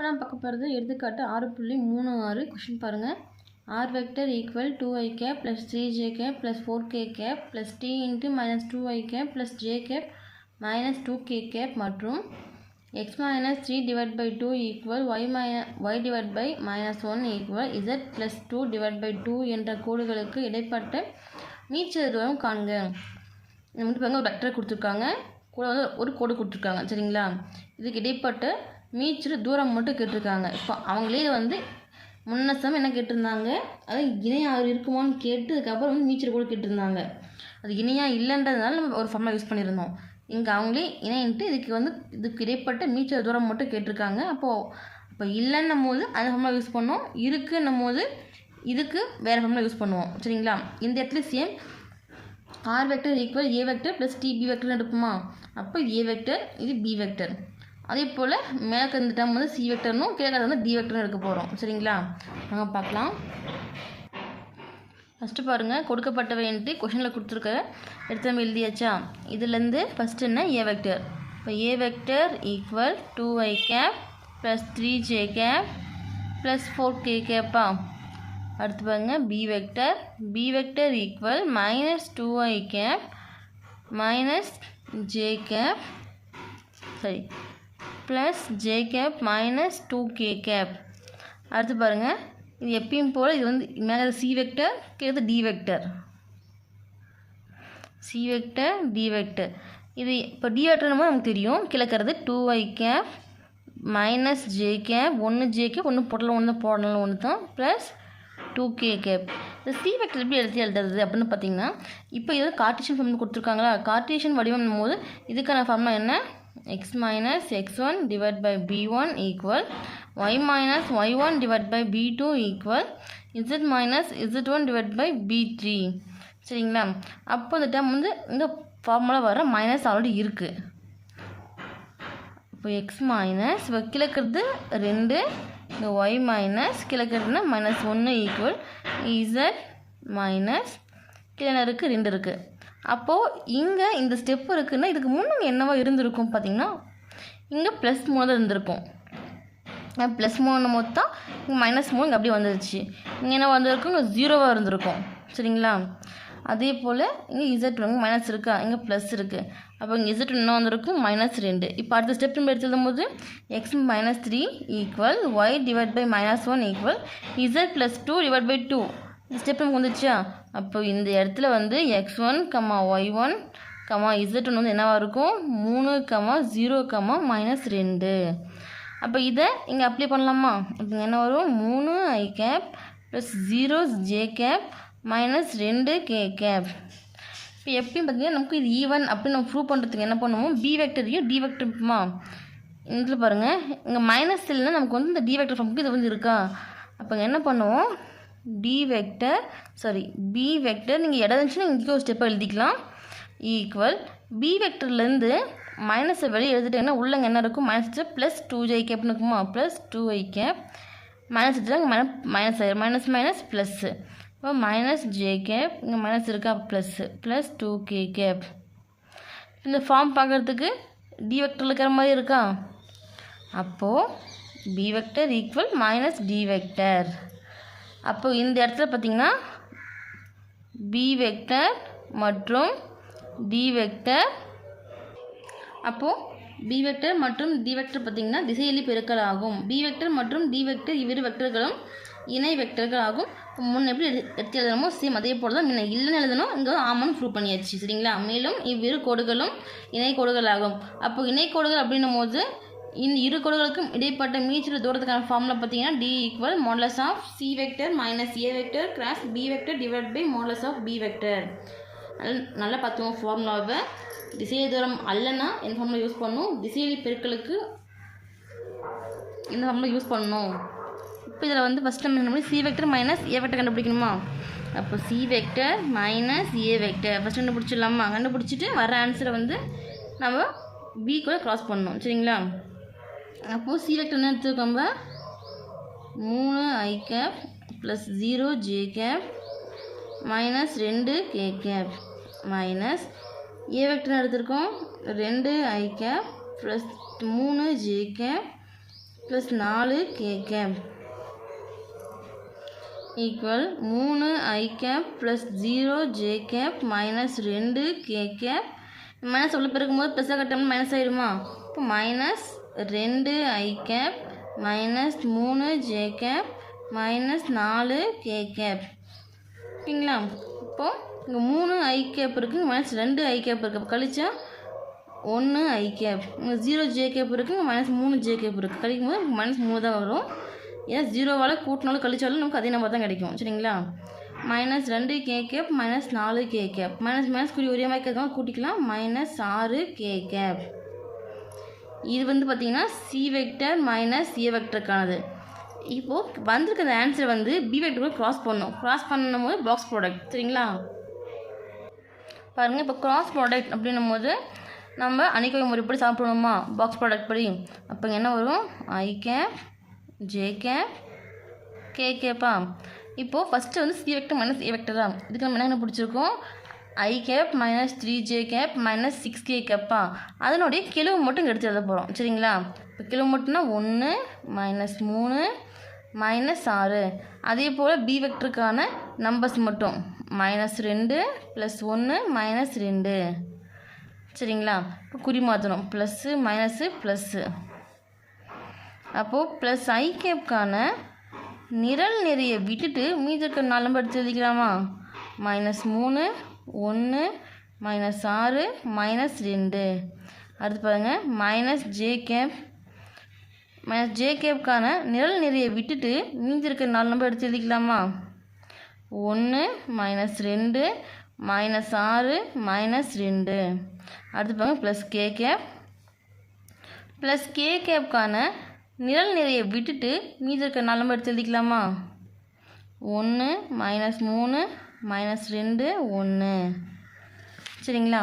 இப்போ நம்ம பார்க்க போகிறது. எடுத்துக்காட்டு ஆறு புள்ளி மூணு ஆறு. கொஷின் பாருங்கள் R vector equal two I cap plus three J cap plus four K cap plus T into minus two I cap plus J cap minus two K cap மற்றும் X minus three divide by two equal Y minus Y divide by minus one equal Z plus two divide by two என்ற கோடுகளுக்கு இடைப்பட்ட மீச்சல் தூரம் காண்க. நமக்கு பாருங்க. ஒரு vector கொடுத்துருக்காங்க. கூட வந்து ஒரு கோடு கொடுத்துருக்காங்க. சரிங்களா? இதுக்கு இடைப்பட்ட மீச்சில் தூரம் மட்டும் கேட்டிருக்காங்க. இப்போ அவங்களே வந்து முன்ன சமயம் என்ன கேட்டிருந்தாங்க? அது இணையாக இருக்குமான்னு கேட்டு அதுக்கப்புறம் வந்து மீச்சர் கூட கேட்டிருந்தாங்க. அது இணையாக இல்லைன்றதுனால நம்ம ஒரு ஃபார்மாக யூஸ் பண்ணியிருந்தோம். இங்கே அவங்களே இணைன்ட்டு இதுக்கு வந்து இதுக்கு இடைப்பட்ட மீச்சர் தூரம் மட்டும் கேட்டிருக்காங்க. அப்போது இப்போ இல்லைன்னும் போது அந்த ஃபார்முலா யூஸ் பண்ணோம். இருக்குன்னும் போது இதுக்கு வேறு ஃபார்மில் யூஸ் பண்ணுவோம். சரிங்களா? இந்த இடத்துல same R vector equal A vector plus TB வெக்டர்னு எடுப்போமா? அப்போ ஏ வெக்டர் இது பி வெக்டர் அதே போல் மேலே இந்த டேம் வந்து சி வெக்டர்னும் கீழே வந்து டி வெக்டர்னு எடுக்க போகிறோம் சரிங்களா? நாங்கள் பார்க்கலாம். ஃபஸ்ட்டு பாருங்கள் கொடுக்கப்பட்டவைன்ட்டு கொஷனில் கொடுத்துருக்க எடுத்து நம்ம எழுதியாச்சா? இதுலேருந்து ஃபஸ்ட்டு என்ன? ஏ வெக்டர் இப்போ A vector equal two I cap plus three J cap plus four K கேப்பா அடுத்து பாருங்க B vector B vector equal minus two I cap minus J cap சரி. Plus J cap minus two K cap அடுத்து பாருங்கள் இது எப்பயும் போல் இது வந்து மேலே சி வெக்டர் கீழே D vector C vector D vector இது இப்போ டி வெக்டர்னு நமக்கு தெரியும். கிழக்கிறது two Y cap minus J cap ஒன்று ஜே கேப் ஒன்று போடலாம் ஒன்று தான் போடலாம் ஒன்று தான் ப்ளஸ் டூ கே கேப் இந்த சி வெக்டர் எப்படி எழுதி எழுதுறது அப்படின்னு பார்த்தீங்கன்னா இப்போ இது கார்டீஷியன் ஃபார்ம் கொடுத்துருக்காங்களா? கார்டீஷியன் வடிவம் போது இதுக்கான ஃபார்ம்லாம் என்ன? X minus X one by by B one equal Y minus Y one equal by B two equal by minus one by B சரிங்களா? அப்போ இந்த டைம் வந்து இந்த ஃபார்முலா வர மைனஸ் ஆல்ரெடி இருக்குது இப்போ எக்ஸ் மைனஸ் இப்போ கிழக்கிறது ரெண்டு இந்த ஒய் மைனஸ் கிழக்கிறதுனா மைனஸ் ஒன்று ஈக்குவல் இசட் மைனஸ் கீழே ரெண்டு இருக்குது அப்போது இங்கே இந்த ஸ்டெப் இருக்குன்னா இதுக்கு முன்னாடி என்னவா இருந்திருக்கும் பார்த்தீங்கன்னா இங்கே ப்ளஸ் மூணு தான் இருந்திருக்கும். ப்ளஸ் மூணு மொத்தம் இங்கே மைனஸ் மூணு இங்கே அப்படியே வந்துருச்சு. இங்கே என்ன வந்திருக்கும் இங்கே ஜீரோவாக இருந்திருக்கும். சரிங்களா? அதே போல் இங்கே இசட் வந்து மைனஸ் இருக்கா? இங்கே ப்ளஸ் இருக்குது அப்போ இங்கே இசட் இன்னும் வந்திருக்கும்? மைனஸ் ரெண்டு. இப்போ அடுத்த ஸ்டெப் நம்ம எடுத்து போது X minus three equal Y divide by minus one equal Z plus two divide by two இந்த ஸ்டெப் நமக்கு வந்துச்சா அப்போ இந்த இடத்துல வந்து X one comma Y one comma Z one வந்து என்னவாக இருக்கும்? மூணு கமா ஜீரோ கமா மைனஸ் ரெண்டு. அப்போ இதை இங்கே அப்ளை பண்ணலாமா? இப்போ என்ன வரும்? மூணு I cap plus zero J cap minus ரெண்டு கே கேப் இப்போ எப்பயும் பார்த்தீங்கன்னா நமக்கு இது e ஈவன் அப்படின்னு நம்ம ப்ரூவ் பண்ணுறதுக்கு என்ன பண்ணுவோம்? பி வெக்டரையும் டி வெக்டருமா இதில் பாருங்கள் இங்கே மைனஸ் இல்லைன்னா நமக்கு வந்து இந்த டி வெக்டர் ஃபார்முக்கு இது வந்து இருக்கா? அப்போ என்ன பண்ணுவோம்? D vector sorry B vector நீங்கள் இடம் இருந்துச்சுன்னா இங்கே ஒரு ஸ்டெப்பை எழுதிக்கலாம். ஈக்குவல் பி வெக்டர்லேருந்து மைனஸை வெளியே எழுதிட்டீங்கன்னா உள்ளங்க என்ன இருக்கும்? மைனஸ் ப்ளஸ் டூ ஜே கேப்னு இருக்குமா? Plus two I cap minus வச்சுட்டாங்க மைனஸ் மைனஸ் ஆயிரும் மைனஸ் மைனஸ் ப்ளஸ்ஸு இப்போ மைனஸ் ஜே கேப் இங்கே மைனஸ் இருக்கா? Plus plus two K cap இந்த ஃபார்ம் பார்க்குறதுக்கு டி வெக்டர் இருக்கிற மாதிரி இருக்கா? அப்போது B vector equal minus D vector அப்போ இந்த இடத்துல பார்த்திங்கன்னா பி வெக்டர் மற்றும் டி வெக்டர் அப்போது பி வெக்டர் மற்றும் டி வெக்டர் பார்த்திங்கன்னா திசையிலி பெருக்கல் ஆகும். பி வெக்டர் மற்றும் டி வெக்டர் இவ்விரு வெக்டர்களும் இணை வெக்டர்கள் ஆகும். முன்ன எப்படி எடுத்து எழுதணுமோ சேம் அதே போல் தான் முன்ன இல்லைன்னு எழுதணும் இங்கே ஆமான்னு ப்ரூவ் பண்ணியாச்சு சரிங்களா? மேலும் இவ்விரு கோடுகளும் இணை கோடுகள் ஆகும். அப்போ இணை கோடுகள் அப்படின்னும் போது இந்த இரு கோடுகளுக்கும் இடைப்பட்ட மீச்சல் தூரத்துக்கான ஃபார்முலா பார்த்தீங்கன்னா D equal modulus of C vector minus A vector cross B vector divide by modulus of B vector நல்லா பார்த்துவோம் ஃபார்முலாவை திசைய தூரம் அல்லனா இந்த ஃபார்முலா யூஸ் பண்ணும். திசையிலி பெருக்களுக்கு இந்த ஃபார்முலா யூஸ் பண்ணணும் இப்போ இதில் வந்து ஃபஸ்ட் நம்ம என்ன C vector minus A vector கண்டுபிடிக்கணுமா? அப்போ C vector minus A vector first கண்டுபிடிச்சிடலாமா? கண்டுபிடிச்சிட்டு வர ஆன்சரை வந்து நம்ம பி கூட க்ராஸ் பண்ணணும். சரிங்களா? அப்போது சீலெக்ட் என்ன எடுத்துருக்கோம் மூணு I cap plus zero J cap minus ரெண்டு K cap minus A vector எடுத்திருக்கோம். ரெண்டு ஐ கேப் ப்ளஸ் மூணு ஜே கேப் ப்ளஸ் நாலு கே கேப் ஈக்குவல் மூணு I cap plus zero J cap minus ரெண்டு கே கேப் மைனஸ் உள்ள பெருக்கும்போது ப்ளஸ்ஸாக கட்டோம்னா மைனஸ் ஆயிடுமா? இப்போ மைனஸ் ரெண்டு ஐ கேப் மைனஸ் மூணு ஜே கேப் மைனஸ் நாலு கே கேப் ஓகேங்களா இப்போது இங்கே மூணு ஐ கேப் இருக்குது மைனஸ் ரெண்டு ஐ கேப் இருக்குது கழிச்சா ஒன்று ஐ கேப் இங்கே ஜீரோ ஜே கேப் இருக்குது மைனஸ் மூணு ஜே கேப் இருக்குது கழிக்கும் போது மைனஸ் மூணு தான் வரும். ஏன்னா ஜீரோவால் கூட்டினாலும் கழிச்சாலும் நமக்கு அதே நம்பர் தான் கிடைக்கும். சரிங்களா? மைனஸ் ரெண்டு கே கேப் மைனஸ் நாலு கே கேப் மைனஸ் மைனஸ் குறி ஒரே மாதிரி கேட்கலாம் கூட்டிக்கலாம். மைனஸ் ஆறு கே கேப் இது வந்து பார்த்திங்கன்னா சி வெக்டர் மைனஸ் ஏ வெக்டருக்கானது இப்போது வந்திருக்க அந்த ஆன்சர் வந்து பி வெக்டருக்கு க்ராஸ் பண்ணணும். க்ராஸ் பண்ணும் போது பாக்ஸ் ப்ராடக்ட் சரிங்களா? பாருங்கள் இப்போ க்ராஸ் ப்ராடக்ட் அப்படின்னும் போது நம்ம அணிக்கை முறைப்படி சாப்பிடணுமா பாக்ஸ் ப்ராடக்ட் படி. அப்போ என்ன வரும்? ஐ கே ஜே கே கேப்பா இப்போது ஃபஸ்ட்டு வந்து சி வெக்டர் மைனஸ் ஏ வெக்டரா இதுக்கு நம்ம என்ன பிடிச்சிருக்கோம் I cap minus three J cap minus six K கேப்பா அதனுடைய கிலோ மட்டும் எடுத்து எழுத போகிறோம் சரிங்களா? இப்போ கிலோ மட்டும்னா ஒன்று மைனஸ் மூணு மைனஸ் ஆறு. அதே போல் பி வெக்டருக்கான நம்பர்ஸ் மட்டும். மைனஸ் ரெண்டு ப்ளஸ் ஒன்று மைனஸ் ரெண்டு. சரிங்களா? இப்போ குறி மாற்றணும் ப்ளஸ்ஸு மைனஸு ப்ளஸ்ஸு அப்போது ப்ளஸ் ஐ கேப்கான நிரல் நிறைய விட்டுட்டு மீதி இருக்க நாலு நம்பர் எடுத்து எழுதிக்கலாமா? மைனஸ் மூணு ஒன்று மைனஸ் ஆறு மைனஸ் ரெண்டு. அடுத்து பாருங்கள் minus J cap minus J கேப்கான நிரல் நிறைய விட்டுட்டு மீஞ்சிருக்க நாலு நம்பர் எடுத்து எழுதிக்கலாமா? ஒன்று மைனஸ் ரெண்டு மைனஸ் ஆறு மைனஸ் ரெண்டு. அடுத்து பாருங்க plus K cap plus K கேப்கான நிரல் நிறைய விட்டுட்டு மீதி இருக்க நாலு நம்பர் எடுத்து எழுதிக்கலாமா? ஒன்று மைனஸ் மூணு மைனஸ் ரெண்டு ஒன்று சரிங்களா?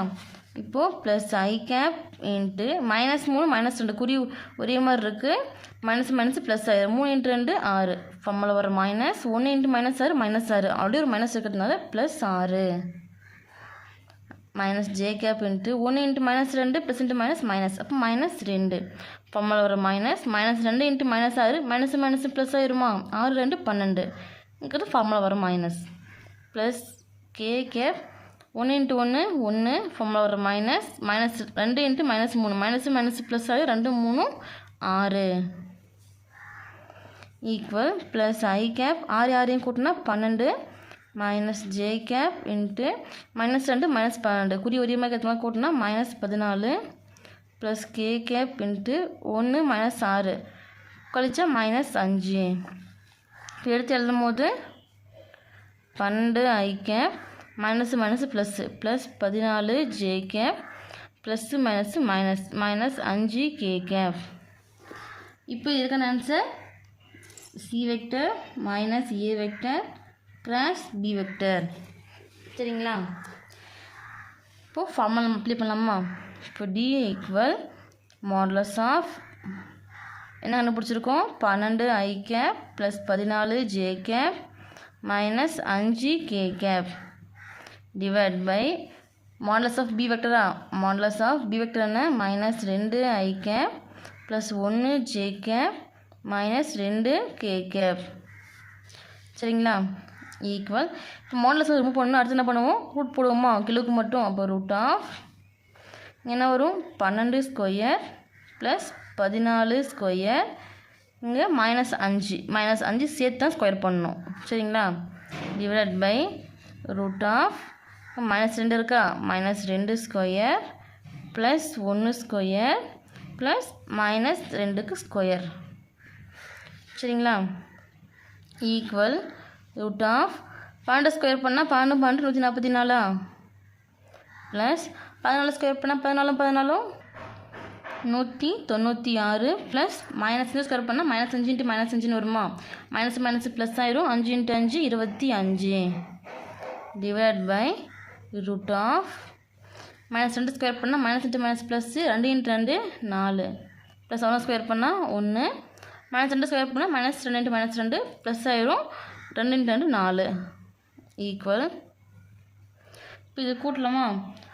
இப்போது plus I cap into minus மூணு மைனஸ் ரெண்டு. குறி ஒரே மாதிரி இருக்குது மைனஸ் மைனஸ் ப்ளஸ் ஆயிரம் மூணு இன்ட்டு ரெண்டு ஆறு. ஃபம்மில் வர மைனஸ் ஒன்று இன்ட்டு மைனஸ் ஆறு மைனஸ் ஆறு. அப்படியே ஒரு மைனஸ் இருக்கிறதுனால ப்ளஸ் ஆறு. மைனஸ் ஜே கேப் இன்ட்டு ஒன்று இன்ட்டு மைனஸ் ரெண்டு ப்ளஸ் இன்ட்டு மைனஸ் மைனஸ் அப்போ மைனஸ் ரெண்டு. ஃபம்மில் வர மைனஸ் மைனஸ் ரெண்டு இன்ட்டு மைனஸ் ஆறு. மைனஸ் மைனஸ் ப்ளஸ் ஆயிருமா? ஆறு ரெண்டு பன்னெண்டு. இங்கிறது ஃபார்முலா வர மைனஸ் ப்ளஸ் கே கேப் ஒன்று இன்ட்டு ஒன்று ஒன்று ஃபார்மில் வர மைனஸ் மைனஸ் ரெண்டு இன்ட்டு மைனஸ் மூணு மைனஸ் மைனஸ் ப்ளஸ் ஆகி ரெண்டு மூணு ஆறு ஈக்குவல் ப்ளஸ் ஐ கேப் ஆறு ஆறையும் கூட்டினா பன்னெண்டு minus J cap into minus ரெண்டு மைனஸ் பன்னெண்டு. குறி ஒரே ஏற்ற கூட்டினா மைனஸ் பதினாலு ப்ளஸ் கே கேப் இன்ட்டு ஒன்று மைனஸ் ஆறு. கழிச்சா மைனஸ் அஞ்சு. இப்போ எடுத்து எழுதும் போது பன்னெண்டு I cap minus minus plus plus பதினாலு J cap plus minus minus minus அஞ்சு கே கேப் இப்போ இதுக்கான answer C vector minus A vector cross B vector சரிங்களா? இப்போது ஃபார்மல் அப்ளை பண்ணலாமா? இப்போ டி ஈக்குவல் மாடலஸ் ஆஃப் என்ன கண்டுபிடிச்சிருக்கோம்? பன்னெண்டு ஐ கேப் ப்ளஸ் பதினாலு ஜே கேப் மைனஸ் அஞ்சு K cap divide by modulus of B வெக்டரா modulus of B vector என்ன மைனஸ் ரெண்டு ஐ கேப் ப்ளஸ் ஒன்று ஜே கேப் மைனஸ் ரெண்டு கே கேப் சரிங்களா? ஈக்குவல் இப்போ மாடலஸ் ரிமூவ் பண்ணணும் அடுத்து என்ன பண்ணுவோம்? ரூட் போடுவோமா? கிலோக்கு மட்டும். அப்போ ரூட் ஆஃப் என்ன வரும்? பன்னெண்டு ஸ்கொயர் ப்ளஸ் பதினாலு ஸ்கொயர் இங்கே மைனஸ் அஞ்சு. மைனஸ் அஞ்சு சேர்த்து தான் ஸ்கொயர் பண்ணணும். சரிங்களா? Divide by root of minus ரெண்டு இருக்கா? மைனஸ் ரெண்டு ஸ்கொயர் ப்ளஸ் ஒன்று ஸ்கொயர் ப்ளஸ் மைனஸ் ரெண்டுக்கு ஸ்கொயர் சரிங்களா? ஈக்குவல் ரூட் ஆஃப் பன்னெண்டு ஸ்கொயர் பண்ணால் பன்னெண்டு பன்னெண்டு நூற்றி நாற்பத்தி நாலா? ப்ளஸ் பதினாலு ஸ்கொயர் பண்ணால் பதினாலும் பதினாலும்? நூற்றி தொண்ணூற்றி ஆறு ப்ளஸ் மைனஸ் ஸ்கொயர் பண்ணால் மைனஸ் அஞ்சு இன்ட்டு மைனஸ் அஞ்சுன்னு வருமா? மைனஸ் மைனஸ் ப்ளஸ் ஆயிரும். அஞ்சு இன்ட்டு அஞ்சு இருபத்தி அஞ்சு. Divide by root of minus ரெண்டு ஸ்கொயர் பண்ணால் மைனஸ் இன்ட்டு மைனஸ் ப்ளஸ்ஸு ரெண்டு இன்ட்டு ரெண்டு நாலு. ப்ளஸ் ஒன்று ஸ்கொயர் பண்ணால் ஒன்று மைனஸ் ரெண்டு ஸ்கொயர் பண்ணால் மைனஸ் ரெண்டு இன்ட்டு மைனஸ் ரெண்டு ப்ளஸ் ஆயிரும். ரெண்டு இன்ட்டு ரெண்டு நாலு. ஈக்குவல் இப்போ இது கூட்டலாமா?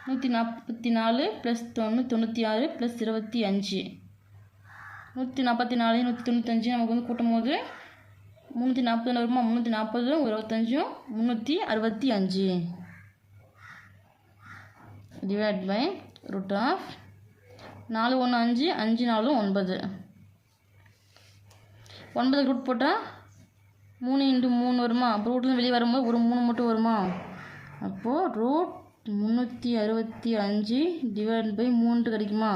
நூற்றி நாற்பத்தி நாலு ப்ளஸ் தொண்ணூ தொண்ணூற்றி ஆறு ப்ளஸ் இருபத்தி அஞ்சு. நூற்றி நாற்பத்தி நாலு நூற்றி தொண்ணூத்தஞ்சு நமக்கு வந்து கூட்டும் போது முந்நூற்றி நாற்பது வருமா? முந்நூற்றி நாற்பதும் இருபத்தஞ்சும் முந்நூற்றி அறுபத்தி அஞ்சு. டிவைட் பை ரூட் ஆஃப் நாலு ஒன்று அஞ்சு அஞ்சு நாலு ஒன்பது. ஒன்பது ரூட் போட்டால் மூணு இன்ட்டு மூணு வருமா? அப்போ ரூட்லேருந்து வெளியே வரும்போது ஒரு மூணு மட்டும் வருமா? அப்போது ரூட் முந்நூற்றி அறுபத்தி அஞ்சு டிவைட் பை மூன்று கிடைக்குமா?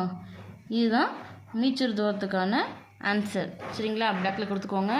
இதுதான் மீச்சர் தூரத்துக்கான ஆன்சர் சரிங்களா? பிளாக்கில் கொடுத்துக்கோங்க.